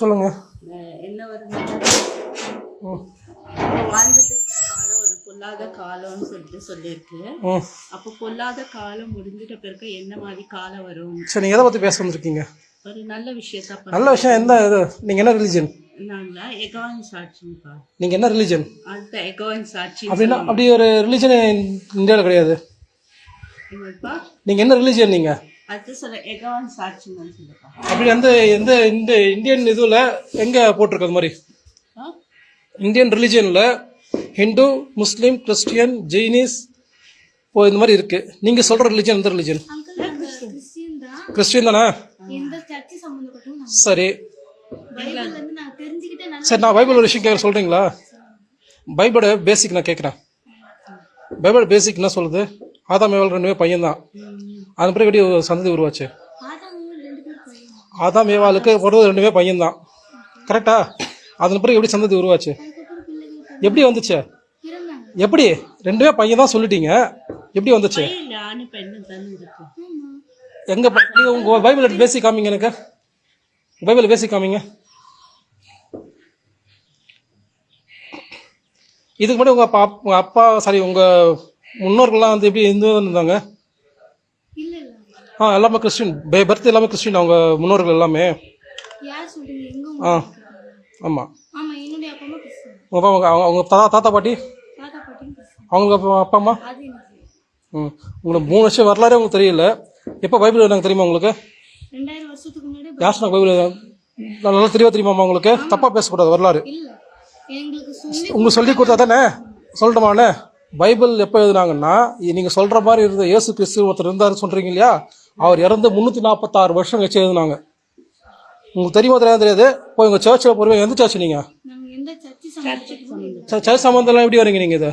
சொல்லுங்க. என்ன ஒரு பொல்லாத காலம்னு சொல்லிட்டு சொல்லியிருக்கு. அப்போ பொல்லாத காலம் முடிஞ்சிட்ட பிறகு என்ன மாதிரி காலம் வரும்? சரி நீங்கள் எதை பற்றி பேச வந்திருக்கீங்க? ஒரு நல்ல விஷயத்த பத்தி நல்ல விஷயம் எந்த இது? நீங்கள் என்ன ரிலிஜன் நாங்களா எகவான் சாட்சிப்பா நீங்கள் என்ன ரிலிஜன் அடுத்த எகவான் சாட்சி அப்படின்னா அப்படி ஒரு ரிலிஜன் இந்தியாவில் கிடையாது. நீங்கள் என்ன ரிலிஜன் நீங்கள் அப்படி அந்த எந்த இந்த இந்தியன் இதுவில் எங்கே போட்டிருக்கு அது மாதிரி? இந்தியன் ரிலிஜனில் ஹிந்து முஸ்லீம் கிறிஸ்டியன் ஜெயினிஸ் இப்போ இந்த மாதிரி இருக்குது நீங்கள் சொல்கிற ரிலிஜன் எந்த ரிலிஜன் நாங்க கிறிஸ்டியன் தான். நாங்க சரி. சரி நான் பைபிள் ஒரு விஷயம் கேட்க சொல்கிறீங்களா பைபிளோட பேசிக் நான் கேட்குறேன் பைபிள் பேசிக் என்ன சொல்லுது? ஆதாம் ரெண்டுமே பையன் தான் அதன் பிறகு எப்படி சந்ததி உருவாச்சு. ஆதாம் ஏவாளுக்கு பிறந்தது ரெண்டுமே பையன் தான் கரெக்டா அதன் பிறகு எப்படி சந்ததி உருவாச்சு? எப்படி வந்துச்சு? எப்படி? ரெண்டுமே பையன் தான் சொல்லிட்டீங்க. எப்படி வந்துச்சு? எங்க நீங்க உங்க பைபிள் எடுத்து பேசி காமிங்க எனக்கு. பைபிள் பேசி காமிங்க. இதுக்கு முன்னாடி உங்க அப்பா சாரி உங்க முன்னோர்கள்லாம் வந்து எப்படி இந்து இருந்தாங்க ஆ எல்லாமே கிறிஸ்டின். பர்த் எல்லாமே கிறிஸ்டின். அவங்க முன்னோர்கள் எல்லாமே. ஆ ஆமாம் ஆமா. என்னுடைய அப்பா அம்மா கிறிஸ்டியன் உங்க அப்பா அவங்க அவங்க தாத்தா தாத்தா பாட்டி அவங்களுக்கு அப்பா அப்பா அம்மா? ம். உங்களுக்கு மூணு வருஷம் வரலாறே உங்களுக்கு தெரியல. எப்போ பைபிள் எனக்கு தெரியுமா உங்களுக்கு? சொன்னாங்க பைபிள் நல்லா தெரியவா தெரியுமாம்மா உங்களுக்கு? தப்பாக பேசக்கூடாது வரலாறு. உங்களுக்கு சொல்லி கொடுத்தா தானே? சொல்லட்டுமாண்ணே? பைபிள் எப்போ எழுதுனாங்கன்னா நீங்கள் சொல்கிற மாதிரி இருந்த இயேசு கிறிஸ்து ஒருத்தர் இருந்தார் சொல்கிறீங்க இல்லையா? அவர் இறந்து முந்நூற்றி நாற்பத்தாறு வருஷம் கழிச்சு எழுதுனாங்க. உங்களுக்கு தெரியுமா தெரியாது தெரியாது? போய் உங்கள் சர்ச்சில் போடுவீங்க எந்த சர்ச் நீங்கள் சர்ச் சம்மந்தம்லாம் எப்படி வரீங்க நீங்கள் இது?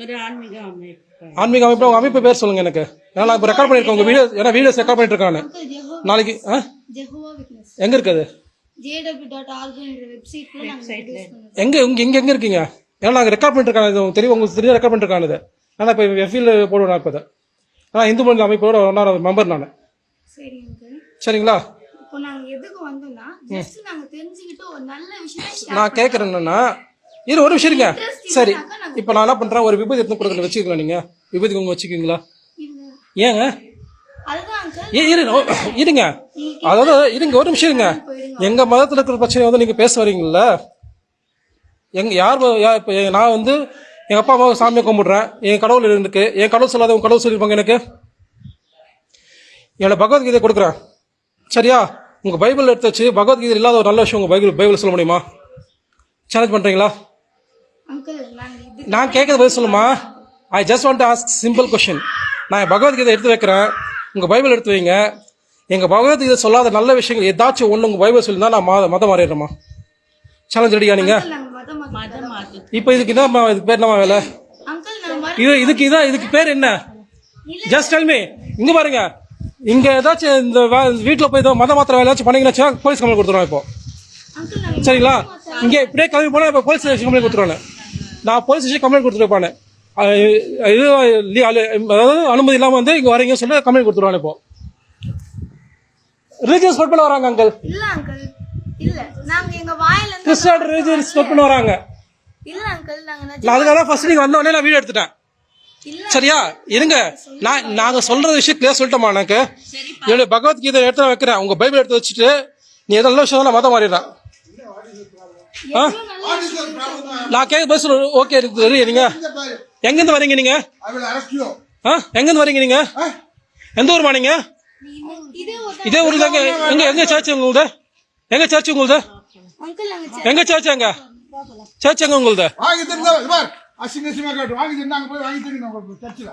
ஒரு ஆன்மீக அமைப்பு. உங்கள் அமைப்பு பேர் சொல்லுங்கள் எனக்கு. ஏன்னா நான் இப்போ ரெக்கார்ட் பண்ணியிருக்கேன் உங்கள் வீடியோ ஏன்னா வீடியோஸ் ரெக்கார்ட் பண்ணிட்டு இருக்கானு நாளைக்கு ஆ? எங்கே இருக்குது? எங்கே இங்கே இங்கே எங்கே இருக்கீங்க? ஏன்னா நாங்கள் ரெக்கார்ட் இது உங்களுக்கு தெரியும் உங்களுக்கு தெரியும் ரெக்கார்ட் பண்ணிருக்கானு இது. ஆனால் இப்போ எஃபில் போடுவேன் நான் இப்போ ஆனால் இந்து மொழி அமைப்போட ஒன்றா மெம்பர் நான். சரிங்களா? நான் கேட்குறேன் என்னன்னா இரு ஒரு விஷயம் இருங்க. சரி இப்போ நான் என்ன பண்ணுறேன் ஒரு விபூதி எடுத்து கொடுக்குறேன் வச்சுக்கலாம் நீங்கள் விபூதி உங்க வச்சுக்கிங்களா? ஏங்க? ஏ இரு இருங்க. அதாவது இருங்க ஒரு நிமிஷம் இருங்க. எங்க மதத்தில் இருக்கிற பிரச்சனை வந்து நீங்க பேச வரீங்கல்ல? எங்க யார் இப்ப நான் வந்து எங்க அப்பா அம்மாவை சாமியை கும்பிடுறேன். என் கடவுள் இருக்கு. என் கடவுள் சொல்லாத உங்க கடவுள் சொல்லியிருப்பாங்க எனக்கு. என்னோட பகவத்கீதை கொடுக்குறேன். சரியா? உங்க பைபிள் எடுத்து வச்சு பகவத்கீதை இல்லாத ஒரு நல்ல விஷயம் உங்க பைபிள் பைபிள் சொல்ல முடியுமா? சேலஞ்ச் இது நான் கேட்கறது பதில் சொல்லுமா? I just want ask simple question நான் என் பகவத்கீதை எடுத்து வைக்கிறேன். உங்கள் பைபிள் எடுத்து வைங்க. எங்கள் பகவத்கீதை சொல்லாத நல்ல விஷயங்கள் ஏதாச்சும் ஒன்று உங்கள் பைபிள் சொல்லியிருந்தா நான் மத மதம் மாறிடுறேம்மா சேலஞ்ச் ரெடியா நீங்கள் இப்போ இதுக்கு என்னம்மா இதுக்கு பேர் என்னம்மா வேலை? இது இதுக்கு இதான் இதுக்கு பேர் என்ன? ஜஸ்ட் டெல் மீ இங்கே பாருங்க. இங்கே ஏதாச்சும் இந்த வீட்டில் போய் மதம் மாத்திர வேலை ஏதாச்சும் பண்ணீங்கன்னா போலீஸ் கம்ப்ளைண்ட் கொடுத்துருவோம் இப்போ. சரிங்களா? இங்கே இப்படியே கிளம்பி போனால் இப்போ போலீஸ் ஸ்டேஷன் கம்ப்ளைண்ட் கொடுத்துருவானே நான் போலீஸ் ஸ்டேஷன் கம்ப்ளைண்ட் கொடுத்துருப்பானே இது அதாவது அனுமதி இல்லாமல் வந்து இங்கே வரீங்கன்னு சொல்லி கம்ப்ளைண்ட் கொடுத்துருவானே இப்போ. ரிலீஜியஸ் பண்ண வராங்க அங்கிள். இல்ல அங்கிள். இல்ல. நாங்க எங்க வாயில இருந்து கிறிஸ்டியன் ரிலீஜியஸ் ஸ்பெட் பண்ண வராங்க. இல்ல அங்கிள் நாங்க அதுக்காக தான் ஃபர்ஸ்ட் நீங்கள் வந்த உடனே நான் வீடியோ எடுத்துட்டேன். இல்ல. சரியா? இருங்க. நான் நாங்கள் சொல்கிற விஷயம் கிளியர் சொல்லிட்டோமா எனக்கு? என்னுடைய பகவத்கீதை எடுத்து வைக்கிறேன். உங்கள் பைபிள் எடுத்து வச்சுட்டு நீ எதோ நல்ல விஷயம் மதம் மாறிடுறேன் ஆ? நான் கேட்க பேச ஓகே இருக்கு தெரியும் நீங்க எங்கேருந்து வரீங்க நீங்க? எங்கேருந்து வரீங்க நீங்க? எந்த ஊர்மா நீங்க? இதே ஊர் தாங்க. எங்க எங்க சர்ச் உங்களுது எங்க சர்ச் உங்களுது நாங்க எங்க சர்ச் எங்க சர்ச் எங்க உங்களுது? வாங்கி பார் அசிங்க அசிங்கமா காட்டு வாங்கி தின்னு அங்க போய் வாங்கி தின்னு சர்ச்சில்